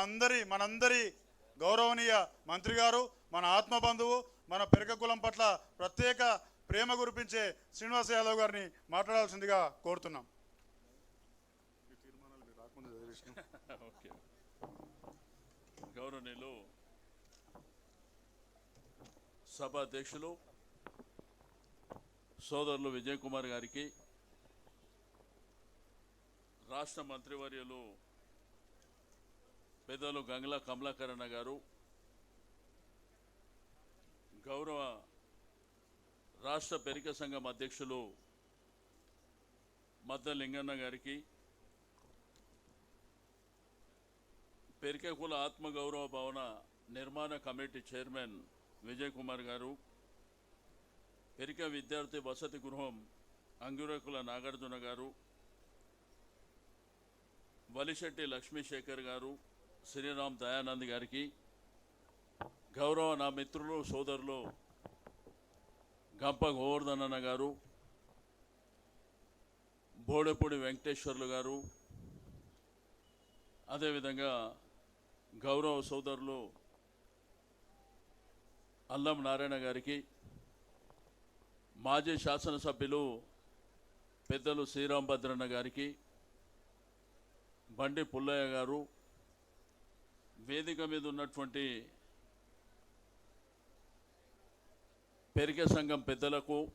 అందరి మనందరి గౌరవనీయ మంత్రి గారు మన ఆత్మబంధువు మన పెరగకులం పట్ల ప్రత్యేక ప్రేమ కురిపించే శ్రీనివాస యాదవ్ గారిని మాట్లాడాల్సిందిగా కోరుతున్నాం. గౌరవనీయులు సభ అధ్యక్షులు సోదరులు విజయ్ కుమార్ గారికి రాష్ట్ర మంత్రివర్యులు పెద్దలు గంగ్ల కమలాకరణ గారు గౌరవ రాష్ట్ర పెరిక సంఘం అధ్యక్షులు మద్ద లింగన్న గారికి పెరికెకుల ఆత్మగౌరవ భవన నిర్మాణ కమిటీ చైర్మన్ విజయ్ కుమార్ గారు పెరిక విద్యార్థి వసతి గృహం అంగురకుల నాగార్జున గారు వలిశెట్టి లక్ష్మీశేఖర్ గారు శ్రీరామ్ దయానంద్ గారికి గౌరవ నా మిత్రులు సోదరులు గంప గోవర్ధన్ అన్న గారు బోడెపూడి వెంకటేశ్వర్లు గారు అదేవిధంగా గౌరవ సోదరులు అల్లం నారాయణ గారికి మాజీ శాసనసభ్యులు పెద్దలు శ్రీరామ్ భద్రన్న గారికి బండి పుల్లయ్య గారు వేదిక మీద ఉన్నటువంటి పెరిగే సంఘం పెద్దలకు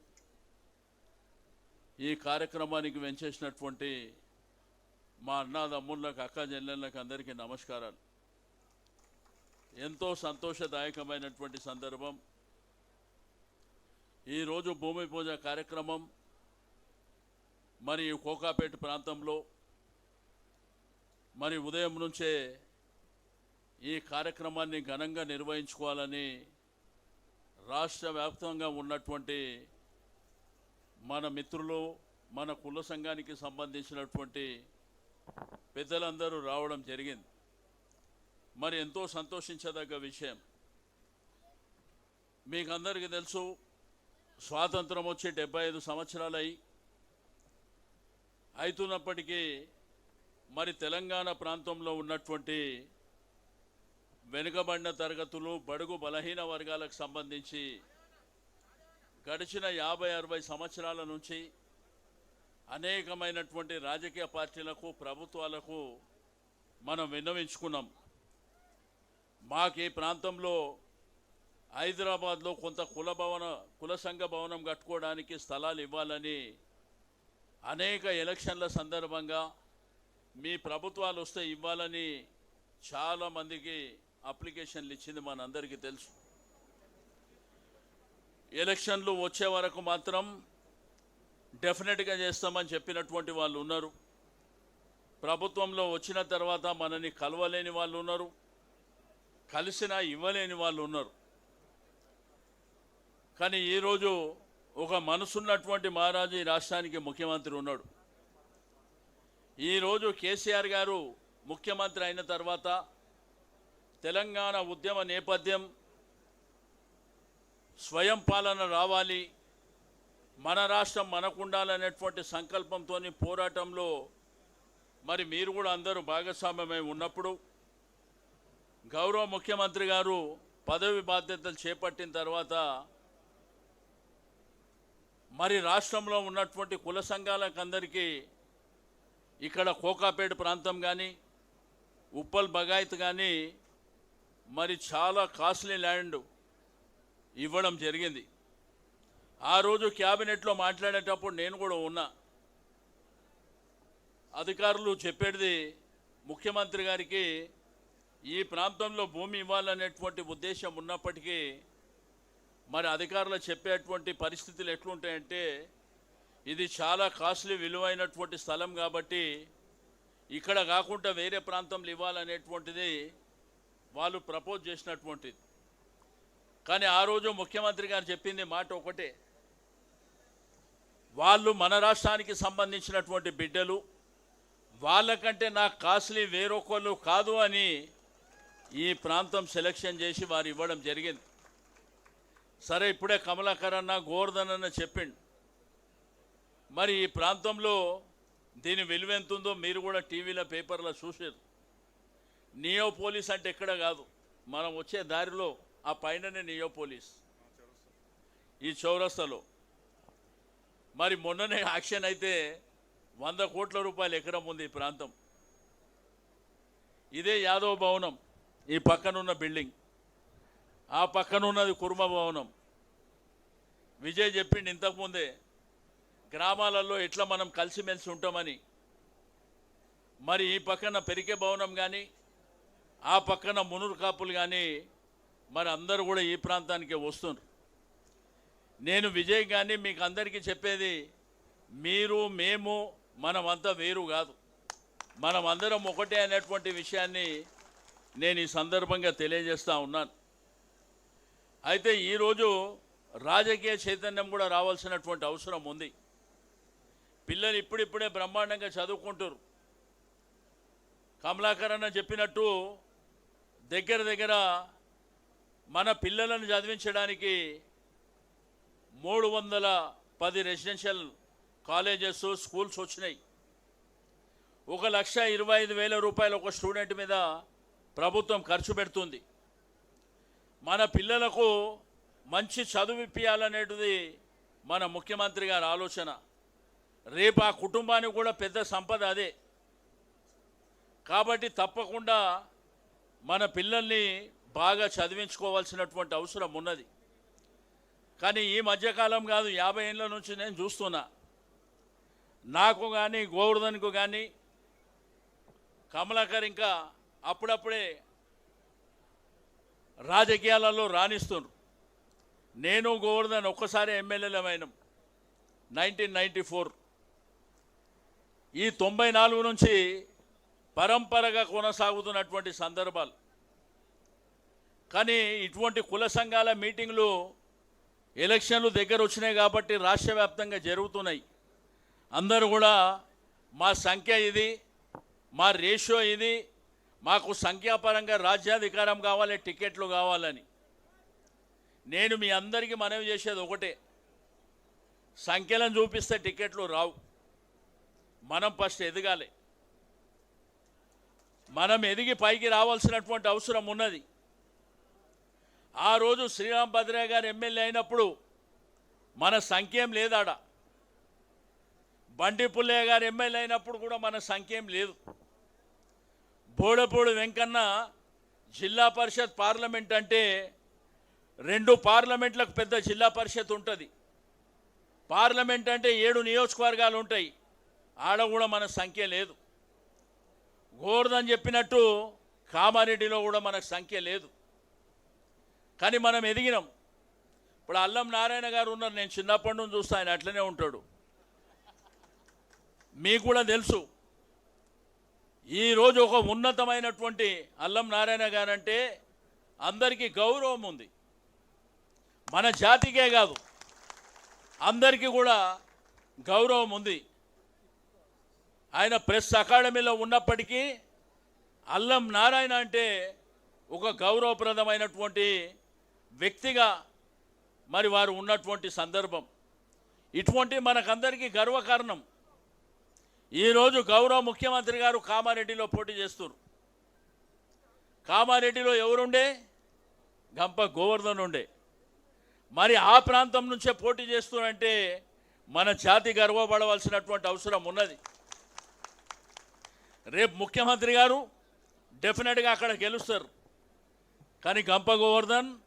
ఈ కార్యక్రమానికి వెంచేసినటువంటి మా అన్నదమ్ముళ్ళకు అక్క చెల్లెళ్ళకి అందరికీ నమస్కారాలు. ఎంతో సంతోషదాయకమైనటువంటి సందర్భం. ఈరోజు భూమి పూజ కార్యక్రమం మరి కోకాపేట ప్రాంతంలో మరి ఉదయం నుంచే ఈ కార్యక్రమాన్ని ఘనంగా నిర్వహించుకోవాలని రాష్ట్ర వ్యాప్తంగా ఉన్నటువంటి మన మిత్రులు మన కుల సంఘానికి సంబంధించినటువంటి పెద్దలందరూ రావడం జరిగింది. మరి ఎంతో సంతోషించదగ్గ విషయం. మీకు అందరికీ తెలుసు స్వాతంత్రం వచ్చి డెబ్బై ఐదు సంవత్సరాలై అవుతున్నప్పటికీ మరి తెలంగాణ ప్రాంతంలో ఉన్నటువంటి వెనుకబడిన తరగతులు బడుగు బలహీన వర్గాలకు సంబంధించి గడిచిన యాభై అరవై సంవత్సరాల నుంచి అనేకమైనటువంటి రాజకీయ పార్టీలకు ప్రభుత్వాలకు మనం విన్నవించుకున్నాం. మాకు ఈ ప్రాంతంలో హైదరాబాద్లో కొంత కుల భవన కుల సంఘ భవనం కట్టుకోవడానికి స్థలాలు ఇవ్వాలని అనేక ఎలక్షన్ల సందర్భంగా మీ ప్రభుత్వాలు వస్తే ఇవ్వాలని చాలామందికి అప్లికేషన్లు ఇచ్చింది మనందరికీ తెలుసు. ఎలక్షన్లు వచ్చే వరకు మాత్రం డెఫినెట్గా చేస్తామని చెప్పినటువంటి వాళ్ళు ఉన్నారు. ప్రభుత్వంలో వచ్చిన తర్వాత మనని కలవలేని వాళ్ళు ఉన్నారు. కలిసినా ఇవ్వలేని వాళ్ళు ఉన్నారు. కానీ ఈరోజు ఒక మనసున్నటువంటి మహారాజు ఈ రాష్ట్రానికి ముఖ్యమంత్రి ఉన్నాడు. ఈరోజు కేసీఆర్ గారు ముఖ్యమంత్రి అయిన తర్వాత తెలంగాణ ఉద్యమ నేపథ్యం స్వయం పాలన రావాలి మన రాష్ట్రం మనకుండాలనేటువంటి సంకల్పంతో పోరాటంలో మరి మీరు కూడా అందరూ భాగస్వామ్యమై ఉన్నప్పుడు గౌరవ ముఖ్యమంత్రి గారు పదవి బాధ్యతలు చేపట్టిన తర్వాత మరి రాష్ట్రంలో ఉన్నటువంటి కుల సంఘాలకు అందరికీ ఇక్కడ కోకాపేట ప్రాంతం కానీ ఉప్పల్ బగాయత్ కానీ మరి చాలా కాస్ట్లీ ల్యాండ్ ఇవ్వడం జరిగింది. ఆ రోజు క్యాబినెట్లో మాట్లాడేటప్పుడు నేను కూడా ఉన్నా. అధికారులు చెప్పేది ముఖ్యమంత్రి గారికి ఈ ప్రాంతంలో భూమి ఇవ్వాలనేటువంటి ఉద్దేశం ఉన్నప్పటికీ మరి అధికారులు చెప్పేటువంటి పరిస్థితులు ఎట్లుంటాయంటే ఇది చాలా కాస్ట్లీ విలువైనటువంటి స్థలం కాబట్టి ఇక్కడ కాకుండా వేరే ప్రాంతంలో ఇవ్వాలనేటువంటిది వాళ్ళు ప్రపోజ్ చేసినటువంటిది. కానీ ఆ రోజు ముఖ్యమంత్రి గారు చెప్పింది మాట ఒకటే. వాళ్ళు మన రాష్ట్రానికి సంబంధించినటువంటి బిడ్డలు వాళ్ళకంటే నాకు కాస్ట్లీ వేరొకళ్ళు కాదు అని ఈ ప్రాంతం సెలెక్షన్ చేసి వారు ఇవ్వడం జరిగింది. సరే ఇప్పుడే కమలాకర్ అన్న గోవర్ధన్ అన్న చెప్పిండు. మరి ఈ ప్రాంతంలో దీని విలువ ఎంత ఉందో మీరు కూడా టీవీలో పేపర్లో చూసారు. నియో పోలీస్ అంటే ఎక్కడ కాదు. మనం వచ్చే దారిలో ఆ పైననే నియో పోలీస్ ఈ చౌరస్తాలో. మరి మొన్ననే యాక్షన్ అయితే వంద కోట్ల రూపాయలు ఎకరం ఉంది ఈ ప్రాంతం. ఇదే యాదవ భవనం ఈ పక్కనున్న బిల్డింగ్. ఆ పక్కనున్నది కుర్మ భవనం. విజయ్ చెప్పిండి ఇంతకుముందే గ్రామాలలో ఎట్లా మనం కలిసిమెలిసి ఉంటామని. మరి ఈ పక్కన పెరికే భవనం కానీ ఆ పక్కన మునురు కాపులు కానీ మరి అందరూ కూడా ఈ ప్రాంతానికి వస్తున్నారు నేను విజయ్ కానీ మీకు అందరికీ చెప్పేది మీరు మేము మనమంతా వేరు కాదు. మనం అందరం ఒకటే అనేటువంటి విషయాన్ని నేను ఈ సందర్భంగా తెలియజేస్తూ ఉన్నాను. అయితే ఈరోజు రాజకీయ చైతన్యం కూడా రావాల్సినటువంటి అవసరం ఉంది. పిల్లలు ఇప్పుడిప్పుడే బ్రహ్మాండంగా చదువుకుంటారు కమలాకర్ అన్న చెప్పినట్టు దగ్గర దగ్గర మన పిల్లలను చదివించడానికి మూడు వందల పది రెసిడెన్షియల్ కాలేజెస్ స్కూల్స్ వచ్చినాయి. ఒక లక్ష ఇరవై ఐదు వేల రూపాయలు ఒక స్టూడెంట్ మీద ప్రభుత్వం ఖర్చు పెడుతుంది. మన పిల్లలకు మంచి చదువు ఇప్పియాలనేటిది మన ముఖ్యమంత్రి గారి ఆలోచన. రేపు ఆ కుటుంబానికి కూడా పెద్ద సంపద అదే. కాబట్టి తప్పకుండా మన పిల్లల్ని బాగా చదివించుకోవాల్సినటువంటి అవసరం ఉన్నది. కానీ ఈ మధ్యకాలం కాదు యాభై ఏళ్ళ నుంచి నేను చూస్తున్నా. నాకు కానీ గోవర్ధన్కు కానీ కమలాకర్ ఇంకా అప్పుడప్పుడే రాజకీయాలలో రాణిస్తున్నారు నేను గోవర్ధన్ ఒక్కసారి ఎమ్మెల్యేలమైనం. Nineteen ninety four. ఈ తొంభై నాలుగు నుంచి పరంపరగా కొనసాగుతున్నటువంటి సందర్భాలు. కానీ ఇటువంటి కుల సంఘాల మీటింగ్లు ఎలక్షన్లు దగ్గర వచ్చినాయి కాబట్టి రాష్ట్ర వ్యాప్తంగా జరుగుతున్నాయి. అందరూ కూడా మా సంఖ్య ఇది మా రేషియో ఇది మాకు సంఖ్యాపరంగా రాజ్యాధికారం కావాలి టికెట్లు కావాలని. నేను మీ అందరికీ మనవి చేసేది ఒకటే. సంఖ్యలను చూపిస్తే టికెట్లు రావు. మనం ఫస్ట్ ఎదగాలి. మనం ఎదిగి పైకి రావాల్సినటువంటి అవసరం ఉన్నది. ఆ రోజు శ్రీరామ్ భద్రయ్య గారు ఎమ్మెల్యే అయినప్పుడు మన సంఖ్యం లేదాడ. బండి పుల్లయ్య గారు ఎమ్మెల్యే అయినప్పుడు కూడా మన సంఖ్యం లేదు. బోడపూడి వెంకన్న జిల్లా పరిషత్ పార్లమెంట్ అంటే రెండు పార్లమెంట్లకు పెద్ద జిల్లా పరిషత్ ఉంటుంది. పార్లమెంట్ అంటే ఏడు నియోజకవర్గాలు ఉంటాయి. ఆడ కూడా మన సంఖ్య లేదు. గోవర్ధన్ చెప్పినట్టు కామారెడ్డిలో కూడా మనకు సంఖ్య లేదు. కానీ మనం ఎదిగినాం. ఇప్పుడు అల్లం నారాయణ గారు ఉన్నారు. నేను చిన్నప్పటి నుంచి చూస్తా ఆయన అట్లనే ఉంటాడు. మీకు కూడా తెలుసు ఈరోజు ఒక ఉన్నతమైనటువంటి అల్లం నారాయణ గారు అంటే అందరికీ గౌరవం ఉంది. మన జాతికే కాదు అందరికీ కూడా గౌరవం ఉంది. ఆయన ప్రెస్ అకాడమీలో ఉన్నప్పటికీ అల్లం నారాయణ అంటే ఒక గౌరవప్రదమైనటువంటి వ్యక్తిగా మరి వారు ఉన్నటువంటి సందర్భం. ఇటువంటి మనకందరికీ గర్వకారణం. ఈరోజు గౌరవ ముఖ్యమంత్రి గారు కామారెడ్డిలో పోటీ చేస్తున్నారు. కామారెడ్డిలో ఎవరుండే? గంప గోవర్ధన్ ఉండే. మరి ఆ ప్రాంతం నుంచే పోటీ చేస్తున్నారంటే మన జాతి గర్వపడవలసినటువంటి అవసరం ఉన్నది. రేపు ముఖ్యమంత్రి గారు డెఫినెట్గా అక్కడ గెలుస్తారు. కానీ గంప గోవర్ధన్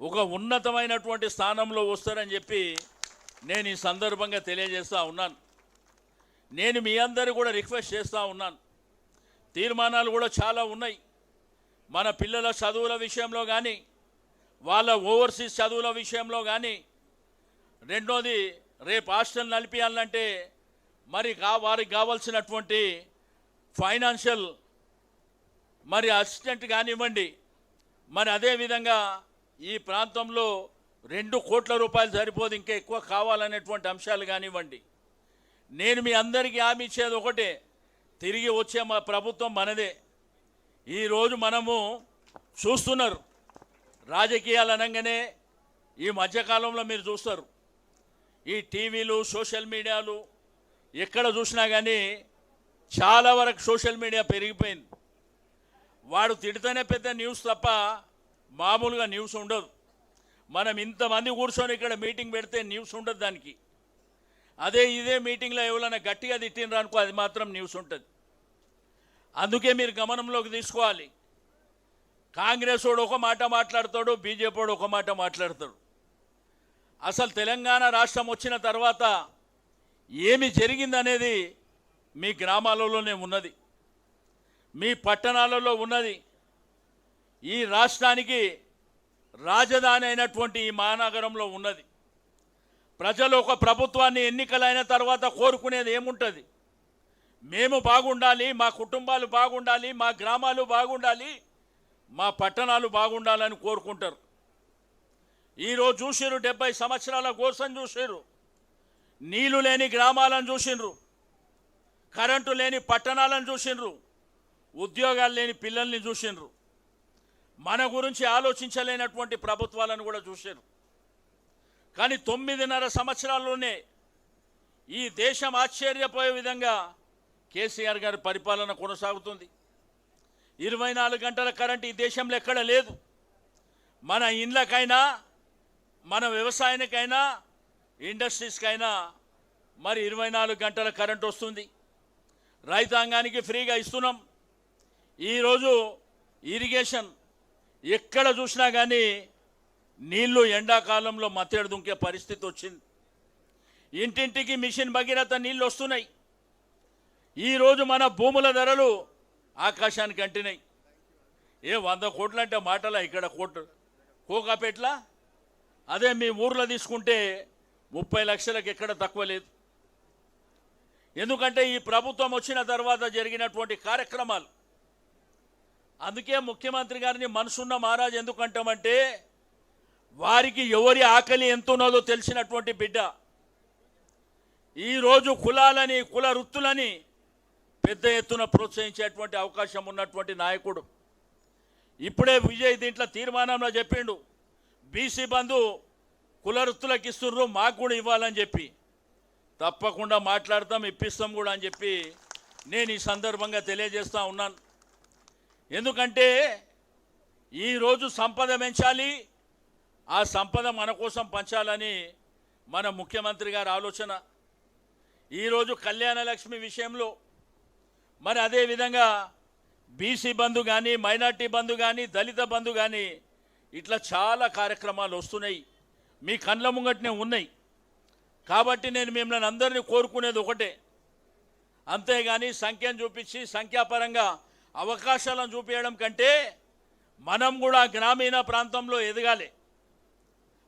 ఒక ఉన్నతమైనటువంటి స్థానంలో వస్తారని చెప్పి నేను ఈ సందర్భంగా తెలియజేస్తూ ఉన్నాను. నేను మీ అందరూ కూడా రిక్వెస్ట్ చేస్తూ ఉన్నాను. తీర్మానాలు కూడా చాలా ఉన్నాయి. మన పిల్లల చదువుల విషయంలో కానీ వాళ్ళ ఓవర్సీస్ చదువుల విషయంలో కానీ రెండోది రేపు హాస్టల్ నడిపించాలంటే మరి కా వారికి కావాల్సినటువంటి ఫైనాన్షియల్ మరి అసిస్టెంట్ కానివ్వండి మరి అదేవిధంగా ఈ ప్రాంతంలో రెండు కోట్ల రూపాయలు సరిపోదు ఇంకా ఎక్కువ కావాలనేటువంటి అంశాలు కానివ్వండి. నేను మీ అందరికీ హామీ ఇచ్చేది ఒకటే తిరిగి వచ్చే మా ప్రభుత్వం మనదే. ఈరోజు మనము చూస్తున్నారు రాజకీయాలు అనగానే ఈ మధ్యకాలంలో మీరు చూస్తారు. ఈ టీవీలు సోషల్ మీడియాలు ఎక్కడ చూసినా కానీ చాలా వరకు సోషల్ మీడియా పెరిగిపోయింది. వాడు తిడితేనే పెద్ద న్యూస్ తప్ప మామూలుగా న్యూస్ ఉండదు. మనం ఇంతమంది కూర్చొని ఇక్కడ మీటింగ్ పెడితే న్యూస్ ఉండదు దానికి. అదే ఇదే మీటింగ్లో ఎవరైనా గట్టిగా తిట్టినరు అనుకో అది మాత్రం న్యూస్ ఉంటుంది. అందుకే మీరు గమనంలోకి తీసుకోవాలి. కాంగ్రెస్ వాడు ఒక మాట మాట్లాడతాడు బీజేపీ వాడు ఒక మాట మాట్లాడతాడు. అసలు తెలంగాణ రాష్ట్రం వచ్చిన తర్వాత ఏమి జరిగిందనేది మీ గ్రామాలలోనే ఉన్నది. మీ పట్టణాలలో ఉన్నది. ఈ రాష్ట్రానికి రాజధాని అయినటువంటి ఈ మహానగరంలో ఉన్నది. ప్రజలు ఒక ప్రభుత్వాన్ని ఎన్నికలైన తర్వాత కోరుకునేది ఏముంటుంది? మేము బాగుండాలి మా కుటుంబాలు బాగుండాలి మా గ్రామాలు బాగుండాలి మా పట్టణాలు బాగుండాలని కోరుకుంటారు. ఈరోజు చూసిరు డెబ్బై సంవత్సరాల కోసం చూసిరు నీళ్ళు లేని గ్రామాలను చూసిండ్రు కరెంటు లేని పట్టణాలను చూసిండ్రు. ఉద్యోగాలు లేని పిల్లల్ని చూసిండ్రు. మన గురించి ఆలోచించలేనటువంటి ప్రభుత్వాలను కూడా చూశారు కానీ తొమ్మిదిన్నర సంవత్సరాల్లోనే ఈ దేశం ఆశ్చర్యపోయే విధంగా కేసీఆర్ గారి పరిపాలన కొనసాగుతుంది. ఇరవై నాలుగు గంటల కరెంట్ ఈ దేశంలో ఎక్కడ లేదు. మన ఇండ్లకైనా మన వ్యవసాయానికైనా ఇండస్ట్రీస్కైనా మరి ఇరవై నాలుగు గంటల కరెంట్ వస్తుంది. రైతాంగానికి ఫ్రీగా ఇస్తున్నాం. ఈరోజు ఇరిగేషన్ ఎక్కడ చూసినా కానీ నీళ్ళు ఎండాకాలంలో మత్తేడు దుంకే పరిస్థితి వచ్చింది. ఇంటింటికి మిషన్ భగీరథ నీళ్ళు వస్తున్నాయి. ఈరోజు మన భూముల ధరలు ఆకాశానికి అంటినాయి. ఏ వంద కోట్లు అంటే మాటలా ఇక్కడ కోట్లు కోకాపేట్ల? అదే మీ ఊర్లో తీసుకుంటే ముప్పై లక్షలకు ఎక్కడ తక్కువ లేదు. ఎందుకంటే ఈ ప్రభుత్వం వచ్చిన తర్వాత జరిగినటువంటి కార్యక్రమాలు. అందుకే ముఖ్యమంత్రి గారిని మనసున్న మహారాజ్ ఎందుకంటామంటే వారికి ఎవరి ఆకలి ఎంత ఉన్నదో తెలిసినటువంటి బిడ్డ. ఈరోజు కులాలని కుల వృత్తులని పెద్ద ఎత్తున ప్రోత్సహించేటువంటి అవకాశం ఉన్నటువంటి నాయకుడు. ఇప్పుడే విజయ్ దీంట్లో తీర్మానంలో చెప్పిండు బీసీ బంధు కుల వృత్తులకు ఇస్తుర్రు మాకు కూడా ఇవ్వాలని చెప్పి. తప్పకుండా మాట్లాడతాం ఇప్పిస్తాం కూడా అని చెప్పి నేను ఈ సందర్భంగా తెలియజేస్తూ ఉన్నాను. ఎందుకంటే ఈరోజు సంపద పెంచాలి ఆ సంపద మన కోసం పంచాలని మన ముఖ్యమంత్రి గారి ఆలోచన. ఈరోజు కళ్యాణలక్ష్మి విషయంలో మరి అదేవిధంగా బీసీ బంధు కానీ మైనార్టీ బంధు కానీ దళిత బంధు కానీ ఇట్లా చాలా కార్యక్రమాలు వస్తున్నాయి. మీ కండ్ల ముంగట్నే ఉన్నాయి. కాబట్టి నేను మిమ్మల్ని అందరినీ కోరుకునేది ఒకటే. అంతేగాని సంఖ్యను చూపించి సంఖ్యాపరంగా అవకాశాలను చూపించడం కంటే మనం కూడా గ్రామీణ ప్రాంతంలో ఎదగాలి.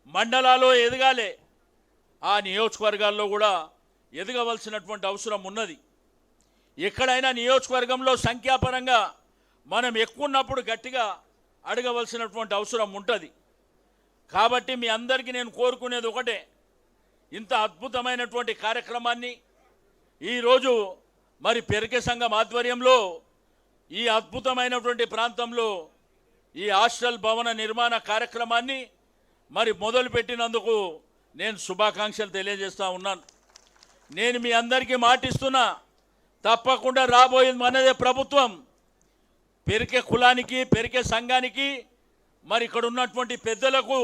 మండలాల్లో ఎదగాలి. ఆ నియోజకవర్గాల్లో కూడా ఎదగవలసినటువంటి అవసరం ఉన్నది. ఎక్కడైనా నియోజకవర్గంలో సంఖ్యాపరంగా మనం ఎక్కువన్నప్పుడు గట్టిగా అడగవలసినటువంటి అవసరం ఉంటుంది. కాబట్టి మీ అందరికీ నేను కోరుకునేది ఒకటే. ఇంత అద్భుతమైనటువంటి కార్యక్రమాన్ని ఈరోజు మరి పెరికే సంఘం ఆధ్వర్యంలో ఈ అద్భుతమైనటువంటి ప్రాంతంలో ఈ హాస్టల్ భవన నిర్మాణ కార్యక్రమాన్ని మరి మొదలుపెట్టినందుకు నేను శుభాకాంక్షలు తెలియజేస్తూ ఉన్నాను. నేను మీ అందరికీ మాటిస్తున్నా తప్పకుండా రాబోయేది మనదే ప్రభుత్వం. పెరికే కులానికి పెరికే సంఘానికి మరి ఇక్కడ ఉన్నటువంటి పెద్దలకు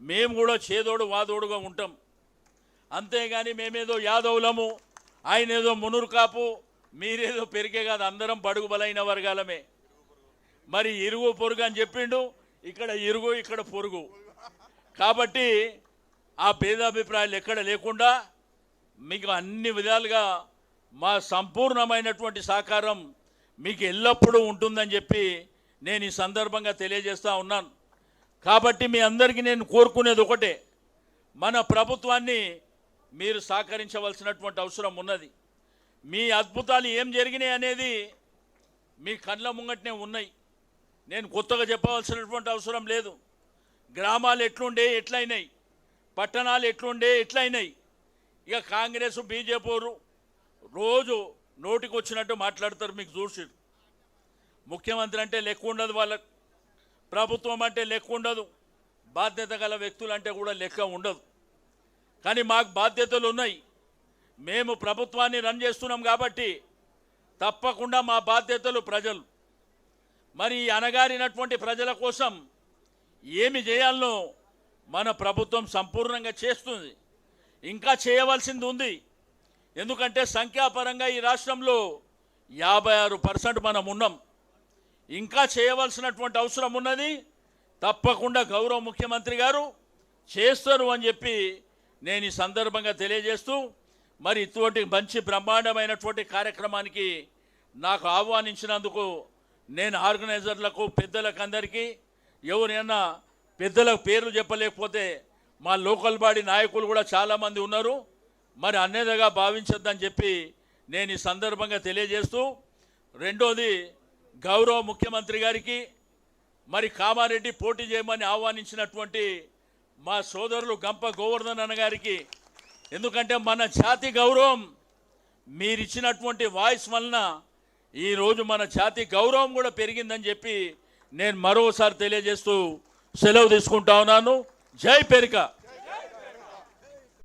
మేము కూడా చేదోడు వాదోడుగా ఉంటాం. అంతేగాని మేమేదో యాదవులము ఆయన ఏదో మునురుకాపు మీరేదో పెరిగే కాదు అందరం బడుగు బలైన వర్గాలమే. మరి ఇరుగు పొరుగు అని చెప్పిండు ఇక్కడ ఇరుగు ఇక్కడ పొరుగు. కాబట్టి ఆ భేదాభిప్రాయాలు ఎక్కడ లేకుండా మీకు అన్ని విధాలుగా మా సంపూర్ణమైనటువంటి సహకారం మీకు ఎల్లప్పుడూ ఉంటుందని చెప్పి నేను ఈ సందర్భంగా తెలియజేస్తూ ఉన్నాను. కాబట్టి మీ అందరికీ నేను కోరుకునేది ఒకటే. మన ప్రభుత్వాన్ని మీరు సహకరించవలసినటువంటి అవసరం ఉన్నది. మీ అద్భుతాలు ఏం జరిగినాయి అనేది మీ కళ్ళ ముంగటనే ఉన్నాయి. నేను కొత్తగా చెప్పవలసినటువంటి అవసరం లేదు. గ్రామాలు ఎట్లుండే ఎట్లయినాయి. పట్టణాలు ఎట్లుండే ఎట్లయినాయి. ఇక కాంగ్రెస్ బీజేపీ రోజు నోటికి వచ్చినట్టు మాట్లాడతారు మీకు చూసి ముఖ్యమంత్రి అంటే లెక్క ఉండదు వాళ్ళకు. ప్రభుత్వం అంటే లెక్క ఉండదు. బాధ్యత గల వ్యక్తులు అంటే కూడా లెక్క ఉండదు. కానీ మాకు బాధ్యతలు ఉన్నాయి. మేము ప్రభుత్వాన్ని రన్ చేస్తున్నాం కాబట్టి తప్పకుండా మా బాధ్యతలు ప్రజలు. మరి అనగారినటువంటి ప్రజల కోసం ఏమి చేయాలనో మన ప్రభుత్వం సంపూర్ణంగా చేస్తుంది. ఇంకా చేయవలసింది ఉంది. ఎందుకంటే సంఖ్యాపరంగా ఈ రాష్ట్రంలో యాభై ఆరు పర్సెంట్ మనం ఉన్నాం. ఇంకా చేయవలసినటువంటి అవసరం ఉన్నది. తప్పకుండా గౌరవ ముఖ్యమంత్రి గారు చేస్తారు అని చెప్పి నేను ఈ సందర్భంగా తెలియజేస్తూ మరి ఇటువంటి మంచి బ్రహ్మాండమైనటువంటి కార్యక్రమానికి నాకు ఆహ్వానించినందుకు నేను ఆర్గనైజర్లకు పెద్దలకు అందరికీ ఎవరైనా పెద్దల పేర్లు చెప్పలేకపోతే మా లోకల్ బాడీ నాయకులు కూడా చాలామంది ఉన్నారు. మరి అన్నేదగా భావించొద్దని చెప్పి నేను ఈ సందర్భంగా తెలియజేస్తూ రెండోది గౌరవ ముఖ్యమంత్రి గారికి మరి కామారెడ్డి పోటీ చేయమని ఆహ్వానించినటువంటి మా సోదరులు గంప గోవర్ధన్ అన్నగారికి ఎందుకంటే మన జాతి గౌరవం మీరిచ్చినటువంటి వాయిస్ వలన ఈరోజు మన జాతి గౌరవం కూడా పెరిగిందని చెప్పి నేను మరోసారి తెలియజేస్తూ సెలవు తీసుకుంటా ఉన్నాను. జై పెరిక.